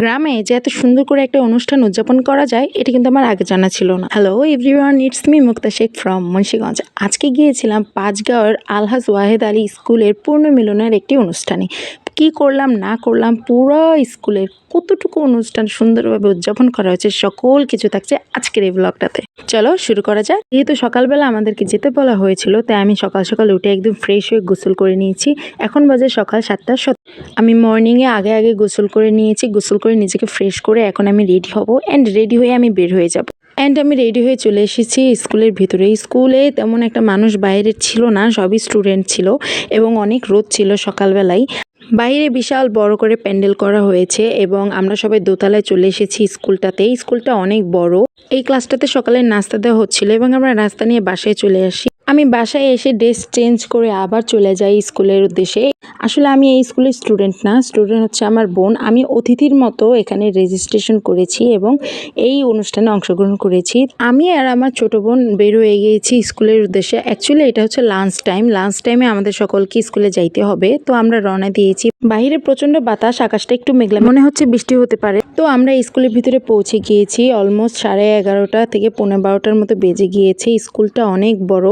গ্রামে যে এত সুন্দর করে একটা অনুষ্ঠান উদযাপন করা যায়, এটা কিন্তু আমার আগে জানা ছিল না। Hello everyone it's me Mukta Sheikh from Munshiganj. আজকে গিয়েছিলাম পাঁচগাঁওয়ের আলহাজ ওয়াহেদ আলী স্কুলের পূর্ণ মিলনের একটি অনুষ্ঠানে। কি করলাম, না করলাম, পুরো স্কুলের কতটুকু অনুষ্ঠান সুন্দরভাবে উদযাপন করা হয়েছে, সকল কিছু থাকছে আজকের এই ব্লগটাতে চলো শুরু করা যাক। যেহেতু সকালবেলা আমাদেরকে যেতে বলা হয়েছিল, তাই আমি সকাল সকাল উঠে একদম ফ্রেশ হয়ে গোসল করে নিয়েছি। এখন বাজে সকাল সাতটা সত আমি মর্নিংয়ে আগে আগে গোসল করে নিয়েছি, গোসল করে নিজেকে ফ্রেশ করে এখন আমি রেডি হব অ্যান্ড রেডি হয়ে আমি বের হয়ে যাব। অ্যান্ড আমি রেডি হয়ে চলে এসেছি স্কুলের ভিতরে। স্কুলে তেমন একটা মানুষ বাইরে ছিল না, সবই স্টুডেন্ট ছিল এবং অনেক রোদ ছিল সকালবেলায় বাইরে বিশাল বড় করে প্যান্ডেল করা হয়েছে এবং আমরা সবাই দোতলায় চলে এসেছি স্কুলটাতে। স্কুলটা অনেক বড়। এই ক্লাসটাতে সকালে নাস্তা দেওয়া হচ্ছিল এবং আমরা নাস্তা নিয়ে বাসায় চলে আসি। আমি বাসায় এসে ড্রেস চেঞ্জ করে আবার চলে যাই স্কুলের উদ্দেশ্যে। আসলে আমি এই স্কুলের স্টুডেন্ট না স্টুডেন্ট হচ্ছে আমার বোন। আমি অতিথির মতো এখানে রেজিস্ট্রেশন করেছি এবং এই অনুষ্ঠানে অংশগ্রহণ করেছি। আমি আর আমার ছোট বোন বের হয়ে গিয়েছি স্কুলের উদ্দেশ্যে। অ্যাকচুয়ালি এটা হচ্ছে লাঞ্চ টাইম লাঞ্চ টাইমে আমাদের সকলকে স্কুলে যাইতে হবে। তো আমরা রওনা দিয়েছি। বাইরে প্রচণ্ড বাতাস, আকাশটা একটু মেঘলা। মনে হচ্ছে বৃষ্টি হতে পারে। তো আমরা স্কুলের ভিতরে পৌঁছে গিয়েছি। অলমোস্ট সাড়ে এগারোটা থেকে পনেরো বারোটার মতো বেজে গিয়েছে। স্কুলটা অনেক বড়।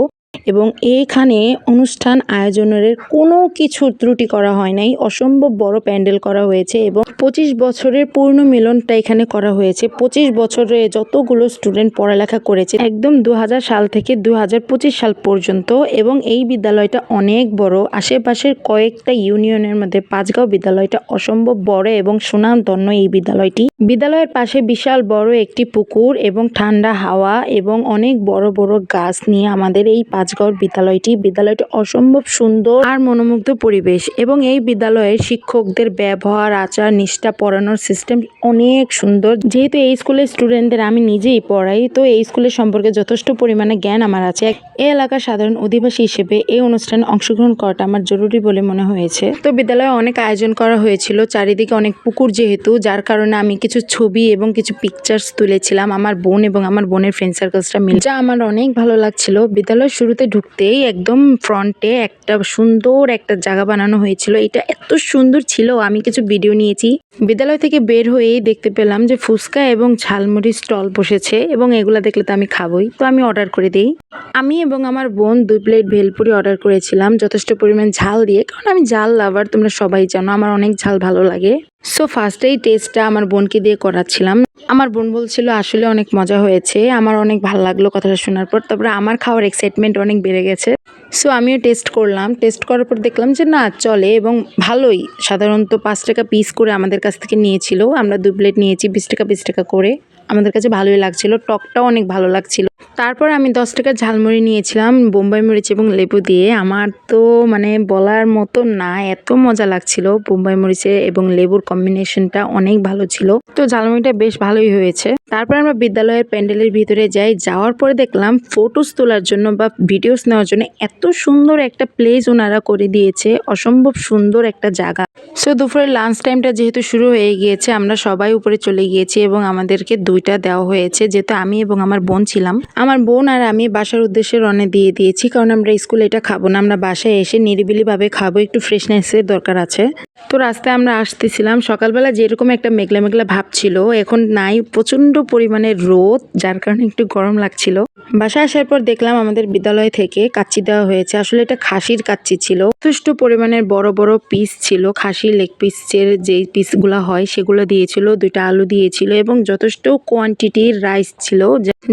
এবং এইখানে অনুষ্ঠান আয়োজনের কোনো কিছু ত্রুটি করা হয় নাই। অসম্ভব বড় প্যান্ডেল করা হয়েছে এবং পঁচিশ বছরের পূর্ণ মিলনটা এখানে করা হয়েছে। পঁচিশ বছরে যতগুলো স্টুডেন্ট পড়ালেখা করেছে, একদম দু হাজার সাল থেকে দু হাজার পঁচিশ সাল পর্যন্ত এবং এই বিদ্যালয়টা অনেক বড়। আশেপাশের কয়েকটা ইউনিয়নের মধ্যে পাঁচগাঁও বিদ্যালয়টা অসম্ভব বড় এবং সুনামধন্য এই বিদ্যালয়টি। বিদ্যালয়ের পাশে বিশাল বড় একটি পুকুর এবং ঠান্ডা হাওয়া এবং অনেক বড় বড় গাছ নিয়ে আমাদের এই পাঁচগাঁওর বিদ্যালয়টি। বিদ্যালয়টি অসম্ভব সুন্দর আর মনোমুগ্ধ পরিবেশ এবং এই বিদ্যালয়ের শিক্ষকদের ব্যবহার, আচার, নিষ্ঠা পড়ানোর সিস্টেম অনেক সুন্দর। যেহেতু এই স্কুলের স্টুডেন্টদের আমি নিজেই পড়াই, তো এই স্কুলের সম্পর্কে যথেষ্ট পরিমাণে জ্ঞান আমার আছে। এই এলাকার সাধারণ অধিবাসী হিসেবে এই অনুষ্ঠানে অংশগ্রহণ করাটা আমার জরুরি বলে মনে হয়েছে। তো বিদ্যালয়ে অনেক আয়োজন করা হয়েছিল, চারিদিকে অনেক পুকুর যেহেতু, যার কারণে আমি কিছু ছবি এবং কিছু পিকচার্স তুলেছিলাম আমার বোন এবং আমার বোনের ফ্রেন্ড সার্কেলসটা মিলে। যা আমার অনেক ভালো লাগছিল। বিদ্যালয় শুরুতে ঢুকতেই একদম ফ্রন্টে একটা সুন্দর একটা জায়গা বানানো হয়েছিল। এটা এত সুন্দর ছিল, আমি কিছু ভিডিও নিয়েছি। বিদ্যালয় থেকে বের হয়েই দেখতে পেলাম যে ফুচকা এবং ঝালমুড়ি স্টল বসেছে এবং এগুলো দেখলে তো আমি খাবই। তো আমি অর্ডার করে দিই। আমি এবং আমার বোন দুই প্লেট ভেলপুরি অর্ডার করেছিলাম, যথেষ্ট পরিমাণ ঝাল দিয়ে। কারণ আমি ঝাল লাভার তোমরা সবাই জানো, আমার অনেক ঝাল ভালো লাগে। সো ফার্স্টেই টেস্টটা আমার বোনকে দিয়ে করাচ্ছিলাম। আমার বোন বলছিল, আসলে অনেক মজা হয়েছে। আমার অনেক ভালো লাগল কথাটা শোনার পর। তারপরে আমার খাওয়ার এক্সাইটমেন্ট অনেক বেড়ে গেছে। সো আমিও টেস্ট করলাম। টেস্ট করার পর দেখলাম যে, না, চলে এবং ভালোই। সাধারণত পাঁচ টাকা পিস করে আমাদের কাছ থেকে নিয়েছিল। আমরা দু প্লেট নিয়েছি, বিশ টাকা বিশ টাকা করে। আমাদের কাছে ভালোই লাগছিল। টকটাও অনেক ভালো লাগছিল। তারপর আমি দশ টাকার ঝালমুড়ি নিয়েছিলাম, বোম্বাই মরিচ এবং লেবু দিয়ে। আমার তো মানে বলার মতো না, এত মজা লাগছিল বোম্বাই মরিচে এবং লেবুর কম্বিনেশনটা অনেক ভালো ছিল। তো ঝালমুড়িটা বেশ ভালোই হয়েছে। তারপর আমরা বিদ্যালয়ের প্যান্ডেলের ভিতরে যাই, যাওয়ার পরে দেখলাম ফটোস তোলার জন্য বা ভিডিওস নেওয়ার জন্য এত সুন্দর একটা প্লেস ওনারা করে দিয়েছে, অসম্ভব সুন্দর একটা জায়গা। সো দুপুরের লাঞ্চ টাইমটা যেহেতু শুরু হয়ে গিয়েছে, আমরা সবাই উপরে চলে গিয়েছি এবং আমাদেরকে দুইটা দেওয়া হয়েছে, যেহেতু আমি এবং আমার বোন ছিলাম। আমার বোন আর আমি বাসার উদ্দেশ্যে রনে দিয়ে দিয়েছি, কারণ আমরা স্কুলে এটা খাব না। আমরা বাসায় এসে নিরিবিলিভাবে খাব, একটু ফ্রেশনেসের দরকার আছে। তো রাস্তায় আমরা আসতেছিলাম, সকালবেলা যেরকম একটা মেঘলা মেঘলা ভাব ছিল, এখন নাই প্রচণ্ড পরিমাণে রোদ, যার কারণে একটু গরম লাগছিল। বাসায় আসার পর দেখলাম আমাদের বিদ্যালয় থেকে কাচ্চি দেওয়া হয়েছে। আসলে এটা খাসির কাচ্চি ছিল। যথেষ্ট পরিমাণের বড় বড় পিস ছিল। খাসির লেগ পিসের যে পিসগুলো হয়, সেগুলো দিয়েছিল, দুইটা আলু দিয়েছিল এবং যথেষ্ট কোয়ান্টিটির রাইস ছিল,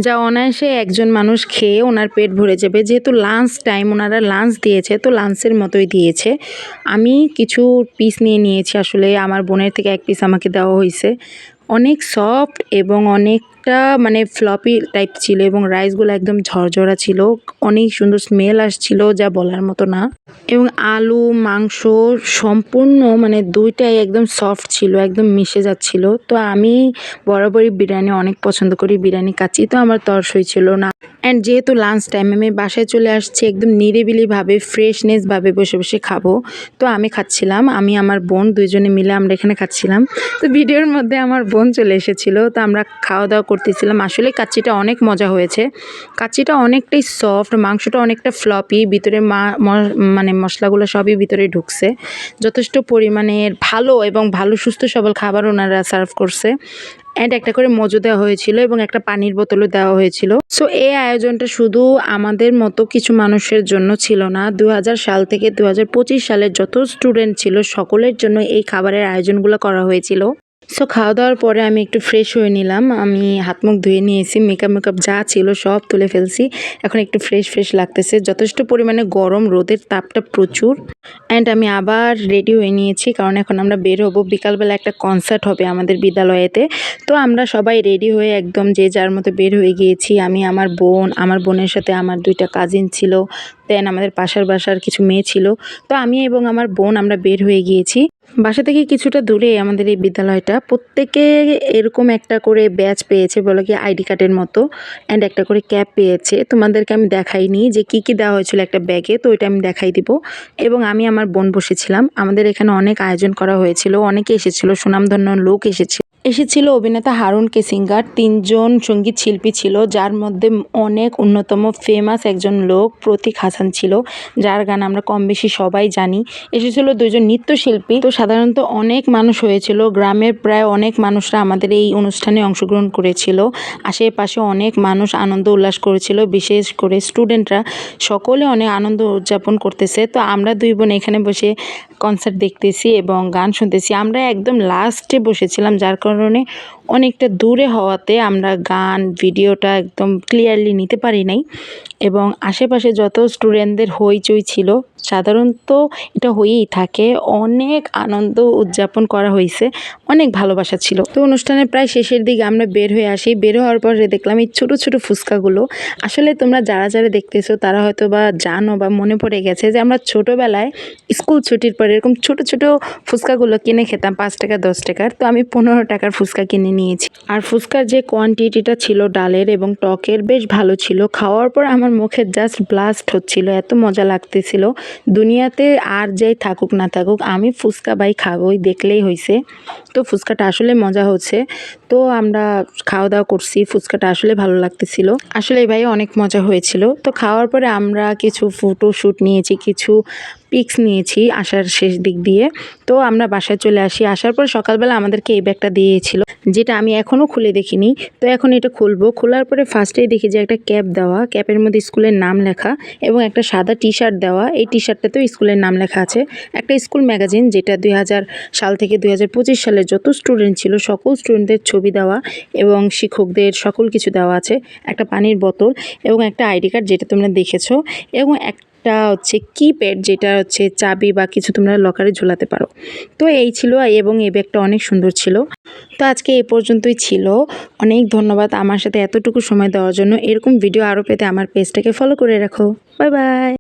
যা অনায়াসে একজন মানুষ খেয়ে ওনার পেট ভরে যাবে। যেহেতু লাঞ্চ টাইম ওনারা লাঞ্চ দিয়েছে, তো লাঞ্চের মতোই দিয়েছে। আমি কিছু পিস নিয়ে নিয়েছি। আসলে আমার বোনের থেকে এক পিস আমাকে দেওয়া হয়েছে। অনেক সফট এবং অনেকটা মানে ফ্লপি টাইপ ছিল এবং রাইসগুলো একদম ঝরঝরা ছিল। অনেক সুন্দর স্মেল আসছিল, যা বলার মতো না। এবং আলু, মাংস সম্পূর্ণ মানে দুইটাই একদম সফট ছিল, একদম মিশে যাচ্ছিল। তো আমি বরাবরই বিরিয়ানি অনেক পছন্দ করি, বিরিয়ানি কাচি তো আমার তরসই ছিল না অ্যান্ড যেহেতু লাঞ্চ টাইম আমি বাসায় চলে আসছি, একদম নিরিবিলিভাবে ফ্রেশনেসভাবে বসে বসে খাব। তো আমি খাচ্ছিলাম, আমি, আমার বোন দুইজনে মিলে আমরা এখানে খাচ্ছিলাম। তো ভিডিওর মধ্যে আমার বোন চলে এসেছিল, তো আমরা খাওয়া দাওয়া করতেছিলাম। আসলে কাচ্চিটা অনেক মজা হয়েছে। কাচ্চিটা অনেকটাই সফট মাংসটা অনেকটা ফ্লপি ভিতরে মা মানে মশলাগুলো সবই ভিতরে ঢুকছে। যথেষ্ট পরিমাণের ভালো এবং ভালো, সুস্থ সবল খাবার ওনারা সার্ভ করছে। অ্যান্ড একটা করে মজো দেওয়া হয়েছিল এবং একটা পানির বোতলও দেওয়া হয়েছিল। সো এই আয়োজনটা শুধু আমাদের মতো কিছু মানুষের জন্য ছিল না। দু হাজার সাল থেকে দু হাজার পঁচিশ সালের যত স্টুডেন্ট ছিল, সকলের জন্য এই খাবারের আয়োজনগুলো করা হয়েছিল। সো খাওয়া দাওয়ার পরে আমি একটু ফ্রেশ হয়ে নিলাম। আমি হাত মুখ ধুয়ে নিয়েছি মেকআপ মেকআপ যা ছিল সব তুলে ফেলছি। এখন একটু ফ্রেশ ফ্রেশ লাগতেছে। যথেষ্ট পরিমাণে গরম, রোদের তাপটা প্রচুর। অ্যান্ড আমি আবার রেডি হয়ে নিয়েছি, কারণ এখন আমরা বের হব। বিকালবেলা একটা কনসার্ট হবে আমাদের বিদ্যালয়েতে। তো আমরা সবাই রেডি হয়ে একদম যে যার মতো বের হয়ে গিয়েছি। আমি, আমার বোন, আমার বোনের সাথে আমার দুইটা কাজিন ছিল। দেন আমাদের পাশের বাসার কিছু মেয়ে ছিল। তো আমি এবং আমার বোন আমরা বের হয়ে গিয়েছি। বাসা থেকে কিছুটা দূরে আমাদের এই বিদ্যালয়টা, প্রত্যেকে এরকম একটা করে ব্যাচ পেয়েছে বলো কি আইডি কার্ডের মতো অ্যান্ড একটা করে ক্যাপ পেয়েছে। তোমাদেরকে আমি দেখাইনি যে কি কি দেওয়া হয়েছিল একটা ব্যাগে তো ওইটা আমি দেখাই দিব। এবং আমি আমার বোন বসেছিলাম। আমাদের এখানে অনেক আয়োজন করা হয়েছিল, অনেকে এসেছিল, সুনামধন্য লোক এসেছিল। এসেছিল অভিনেতা হারুন কেসিঙ্গার তিনজন সংগীত শিল্পী ছিল, যার মধ্যে অনেক অন্যতম ফেমাস একজন লোক প্রতীক হাসান ছিল, যার গান আমরা কম বেশি সবাই জানি। এসেছিল দুজন নৃত্যশিল্পী। তো সাধারণত অনেক মানুষ হয়েছিল, গ্রামের প্রায় অনেক মানুষরা আমাদের এই অনুষ্ঠানে অংশগ্রহণ করেছিল। আশেপাশে অনেক মানুষ আনন্দ উল্লাস করেছিল, বিশেষ করে স্টুডেন্টরা সকলে অনেক আনন্দ উদযাপন করতেছে। তো আমরা দুই বোন এখানে বসে কনসার্ট দেখতেছি এবং গান শুনতেছি। আমরা একদম লাস্টে বসেছিলাম, যার কারণে অনেকটা দূরে হওয়াতে আমরা গান ভিডিওটা একদম ক্লিয়ারলি নিতে পারি নাই। এবং আশেপাশে যত স্টুডেন্টদের হইচই ছিল, সাধারণত এটা হয়েই থাকে। অনেক আনন্দ উদযাপন করা হয়েছে অনেক ভালোবাসা ছিল। তো অনুষ্ঠানের প্রায় শেষের দিকে আমরা বের হয়ে আসি। বের হওয়ার পরে দেখলাম এই ছোটো ছোটো ফুচকাগুলো, আসলে তোমরা যারা যারা দেখতেছো, তারা হয়তো বা জানো বা মনে পড়ে গেছে যে আমরা ছোটোবেলায় স্কুল ছুটির পরে এরকম ছোট ছোট ফুচকাগুলো কিনে খেতাম, পাঁচ টাকা, দশ টাকার। তো আমি পনেরো টাকার ফুচকা কিনে নিয়েছি। আর ফুচকার যে কোয়ান্টিটিটা ছিল ডালের এবং টকের, বেশ ভালো ছিল। খাওয়ার পর আমার মুখে জাস্ট ব্লাস্ট হচ্ছিল, এত মজা লাগতেছিল। দুনিয়াতে আর যাই থাকুক না থাকুক, আমি ফুচকা বাই খাবোই, দেখলেই হয়েছে তো ফুচকাটা আসলে মজা হচ্ছে। তো আমরা খাওয়া দাওয়া করছি, ফুচকাটা আসলে ভালো লাগতেছিল। আসলে ভাই অনেক মজা হয়েছিল। তো খাওয়ার পরে আমরা কিছু ফটো শ্যুট নিয়েছি, কিছু পিক্স নিয়েছি আসার শেষ দিক দিয়ে। তো আমরা বাসায় চলে আসি। আসার পর সকালবেলা আমাদেরকে এই ব্যাগটা দিয়েছিল, যেটা আমি এখনও খুলে দেখিনি। তো এখন এটা খুলবো। খোলার পরে ফার্স্টেই দেখি যে একটা ক্যাপ দেওয়া। ক্যাপের মধ্যে স্কুলের নাম লেখা এবং একটা সাদা টি শার্ট দেওয়া। এই টি শার্টটাতেও স্কুলের নাম লেখা আছে। একটা স্কুল ম্যাগাজিন, যেটা দুই হাজার সাল থেকে দুই সালে যত স্টুডেন্ট ছিল, সকল স্টুডেন্টদের ছবি দেওয়া এবং শিক্ষকদের সকল কিছু দেওয়া আছে। একটা পানির বোতল এবং একটা আইডি কার্ড, যেটা তোমরা দেখেছ এবং একটা হচ্ছে কিপ্যাড যেটা হচ্ছে চাবি বা কিছু তোমরা লকারে ঝোলাতে পারো। তো এই ছিল এবং এ ব্যাগটা অনেক সুন্দর ছিল। তো আজকে এ পর্যন্তই ছিল। অনেক ধন্যবাদ আমার সাথে এতটুকু সময় দেওয়ার জন্য। এরকম ভিডিও আরও পেতে আমার পেজটাকে ফলো করে রাখো। Bye bye